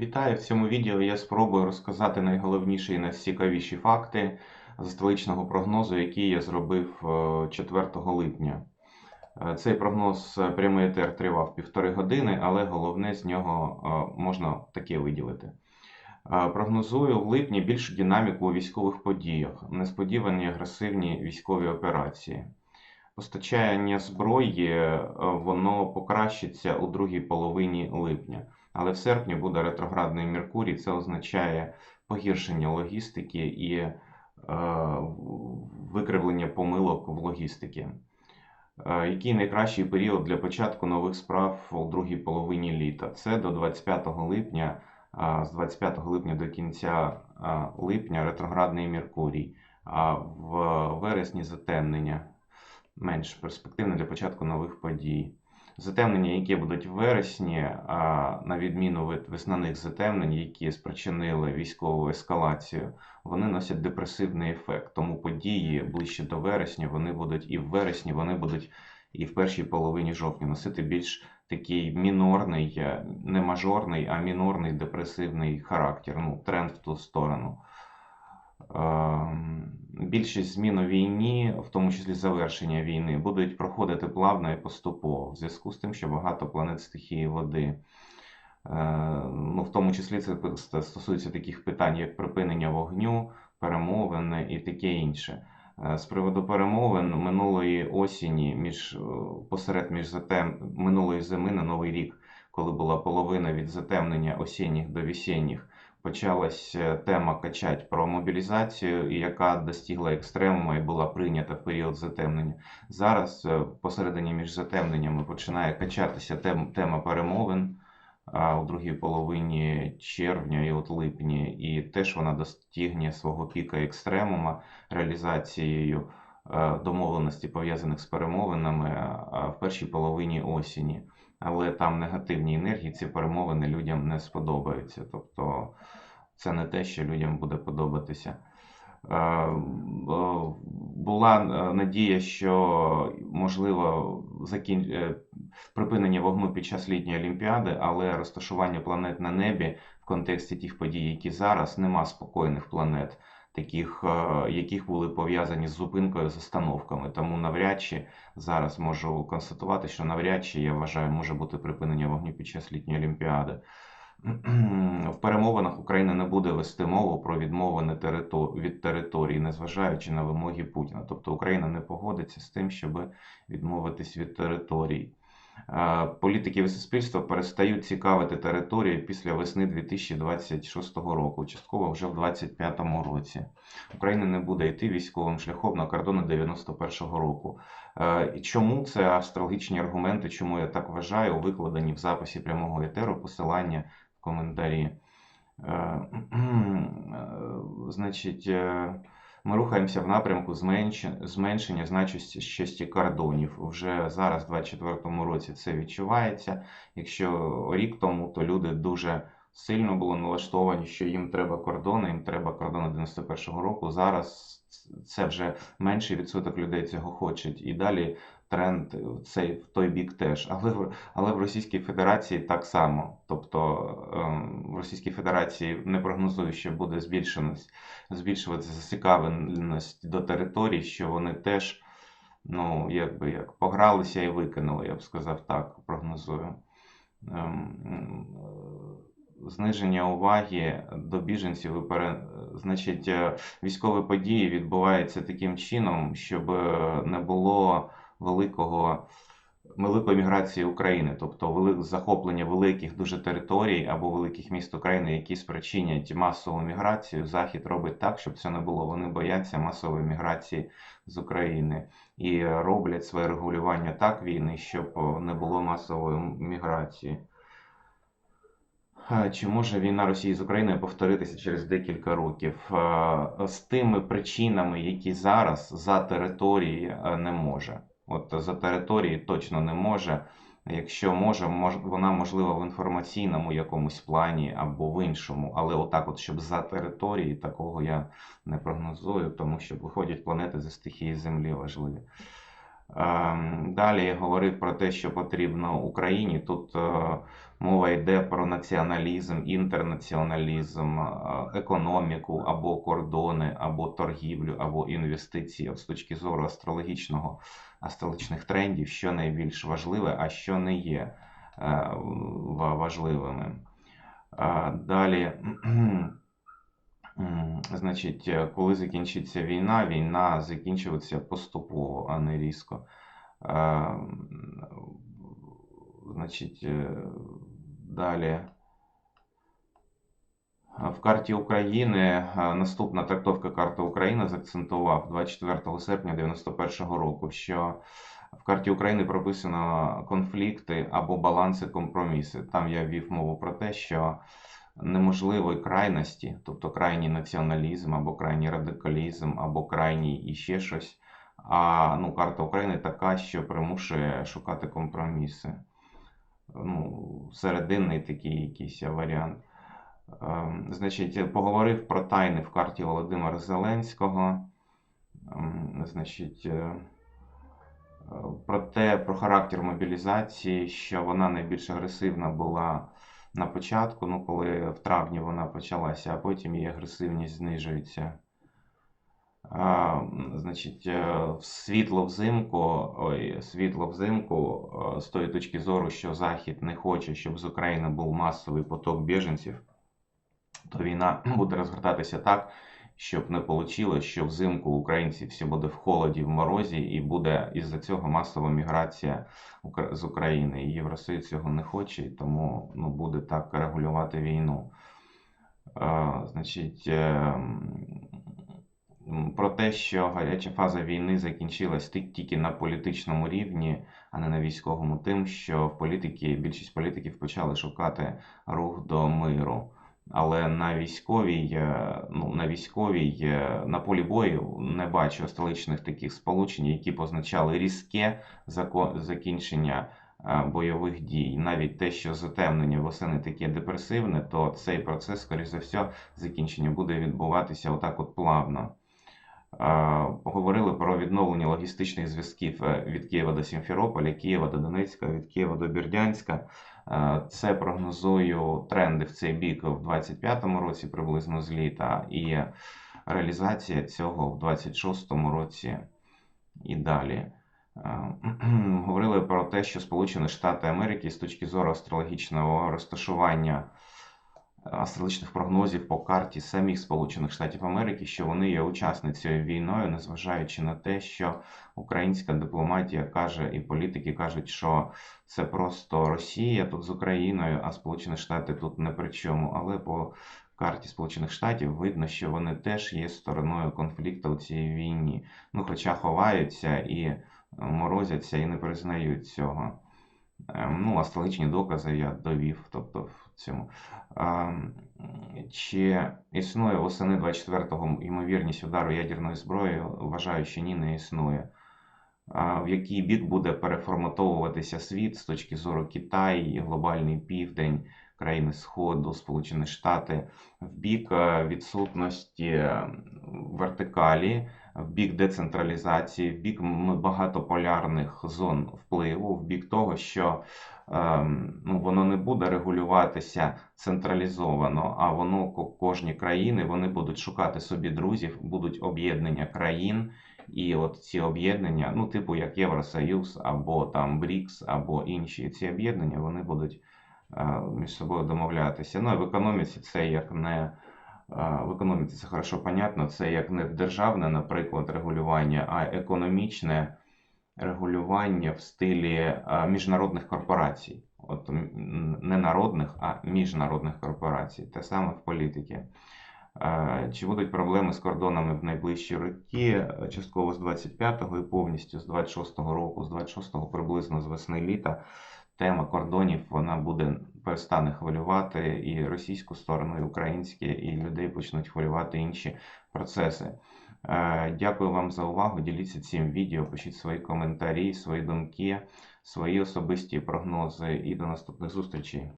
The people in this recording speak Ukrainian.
Вітаю! В цьому відео я спробую розказати найголовніші і найцікавіші факти з столичного прогнозу, який я зробив е, 4 липня. Е, Цей прогноз е, прямий етер тривав півтори години, але головне з нього е, можна таке виділити. Е, Прогнозую в липні більшу динаміку у військових подіях, несподівані агресивні військові операції. Постачання зброї е, воно покращиться у другій половині липня. Але в серпні буде ретроградний Меркурій, це означає погіршення логістики і е, викривлення помилок в логістиці. Е, який найкращий період для початку нових справ у другій половині літа? Це до 25 липня, а з 25 липня до кінця липня ретроградний Меркурій, а в вересні затемнення менш перспективне для початку нових подій. Затемнення, які будуть в вересні, на відміну від весняних затемнень, які спричинили військову ескалацію, вони носять депресивний ефект. Тому події ближче до вересня вони будуть і в вересні, вони будуть і в першій половині жовтня носити більш такий мінорний, е, не мажорний, а мінорний депресивний характер, ну, тренд в ту сторону. Більшість змін у війні, в тому числі завершення війни, будуть проходити плавно і поступово в зв'язку з тим, що багато планет стихії води. Е, Ну, в тому числі це стосується таких питань, як припинення вогню, перемовини і таке інше. Е, З приводу перемовин минулої осені, між е, посеред між затем минулої зими на новий рік, коли була половина від затемнення осінніх до весінніх, почалась е, тема качать про мобілізацію, яка достигла екстремуму і була прийнята в період затемнення. Зараз е, посередині між затемненнями починає качатися тем, тема перемовин а, у другій половині червня і от липні, і теж вона достигне свого піка екстремума реалізацією домовленості пов'язаних з перемовинами в першій половині осені. Але там негативні енергії, ці перемовини людям не сподобаються. Тобто це не те, що людям буде подобатися. Е, е, Була е, надія, що можливо закін... е, припинення вогню під час літньої олімпіади, але розташування планет на небі в контексті тих подій, які зараз, нема спокійних планет, таких, е, яких були пов'язані з зупинкою з остановками. Тому навряд чи зараз можу констатувати, що навряд чи я вважаю, може бути припинення вогню під час літньої олімпіади. В перемовинах Україна не буде вести мову про відмову від території, незважаючи на вимоги Путіна. Тобто Україна не погодиться з тим, щоб відмовитись від територій. Політики і суспільство перестають цікавити території після весни 2026 року, частково вже в 2025 році. Україна не буде йти військовим шляхом на кордони 91-го року. Е, чому це астрологічні аргументи, чому я так вважаю, викладені в записі прямого етеру, посилання в коментарі. Е, е, Значить, ми рухаємося в напрямку зменшення, значущості кордонів. Вже зараз, в 2024 році, це відчувається. Якщо рік тому, то люди дуже сильно були налаштовані, що їм треба кордони, їм треба кордони 91-го року. Зараз це вже менший відсоток людей цього хочуть. І далі тренд в цей в той бік теж. Але в але в Російській Федерації так само. Тобто ем, в Російській Федерації не прогнозую, що буде збільшеність, збільшуватися зацікавленість до територій, що вони теж ну, якби як погралися і викинули, я б сказав так, прогнозую. Ем, Зниження уваги до біженців і пере... значить, е, військові події відбуваються таким чином, щоб е, не було великого великої міграції України, тобто вели- захоплення великих дуже територій або великих міст України, які спричинять масову міграцію. Захід робить так, щоб це не було. Вони бояться масової міграції з України і роблять своє регулювання так війни, щоб не було масової міграції. Чи може війна Росії з Україною повторитися через декілька років? З тими причинами, які зараз за території е, не може. От за території точно не може. Якщо може, мож, вона можлива в інформаційному якомусь плані або в іншому, але отак, от щоб за території, такого я не прогнозую, тому що виходять планети за стихії Землі важливі. Ем, Далі говорив про те, що потрібно Україні. Тут е, Мова йде про націоналізм, інтернаціоналізм, е, економіку або кордони, або торгівлю, або інвестиції. З точки зору астрологічного астрологічних трендів, що найбільш важливе, а що не є е, важливими. Далі, значить, е, коли закінчиться війна, війна закінчується поступово, а не різко. Е, Значить, е, далі. В карті України наступна трактовка карти України заакцентував 24 серпня 91 року, що в карті України прописано конфлікти або баланси компроміси. Там я ввів мову про те, що неможливої крайності, тобто крайній націоналізм, або крайній радикалізм, або крайній і ще щось. А ну, карта України така, що примушує шукати компроміси. Ну, серединний такий якийсь варіант. Ем, Значить, поговорив про тайни в карті Володимира Зеленського. Ем, Значить, е, про те, про характер мобілізації, що вона найбільш агресивна була на початку, ну коли в травні вона почалася, а потім її агресивність знижується. А, значить, е, світло взимку, ой, світло взимку, е, з тої точки зору, що Захід не хоче, щоб з України був масовий поток біженців, то війна буде розгортатися так, щоб не вийшло, що взимку українці всі буде в холоді, в морозі, і буде із-за цього масова міграція з України. І Євросоюз цього не хоче, тому ну, буде так регулювати війну. Е, Значить, е, про те, що гаряча фаза війни закінчилась тільки на політичному рівні, а не на військовому, тим, що в політики більшість політиків почали шукати рух до миру. Але на військовій, е, ну, на військовій, е, на полі бою не бачу столичних таких сполучень, які б означали різке закінчення е, бойових дій. Навіть те, що затемнення восени таке депресивне, то цей процес, скоріш за все, закінчення буде відбуватися отак от плавно. Поговорили про відновлення логістичних зв'язків від Києва до Сімферополя, Києва до Донецька, від Києва до Бердянська. Е, Це прогнозую тренди в цей бік в 2025 році, приблизно з літа, і реалізація цього в 2026 році і далі. Е, Говорили про те, що Сполучені Штати Америки з точки зору астрологічного розташування астрологічних прогнозів по карті самих Сполучених Штатів Америки, що вони є учасницею війною, незважаючи на те, що українська дипломатія каже і політики кажуть, що це просто Росія тут з Україною, а Сполучені Штати тут не при чому. Але по карті Сполучених Штатів видно, що вони теж є стороною конфлікту у цій війні. Ну, хоча ховаються і морозяться і не признають цього. Ем, Ну, астрологічні докази я довів, тобто в цьому. Ем, Чи існує восени 24-го ймовірність удару ядерною зброєю? Вважаю, що ні, не існує. А В який бік буде переформатовуватися світ з точки зору Китай, глобальний південь, країни Сходу, Сполучені Штати, в бік е, відсутності е, вертикалі, в бік децентралізації, в бік багатополярних зон впливу, в бік того, що ем, ну, воно не буде регулюватися централізовано, а воно кожні країни вони будуть шукати собі друзів, будуть об'єднання країн. І от ці об'єднання, ну, типу як Євросоюз, або там БРІКС, або інші ці об'єднання, вони будуть е, між собою домовлятися. Ну, і в економіці це як не в економіці це хорошо понятно, це як не державне, наприклад, регулювання, а економічне регулювання в стилі міжнародних корпорацій. От не народних, а міжнародних корпорацій. Те саме в політиці. Чи будуть проблеми з кордонами в найближчі роки? Частково з 25-го і повністю з 26-го року, з 26-го приблизно з весни літа. Тема кордонів вона буде перестане хвилювати і російську сторону, і українські, і людей почнуть хвилювати інші процеси. Е, Дякую вам за увагу. Діліться цим відео, пишіть свої коментарі, свої думки, свої особисті прогнози і до наступних зустрічей.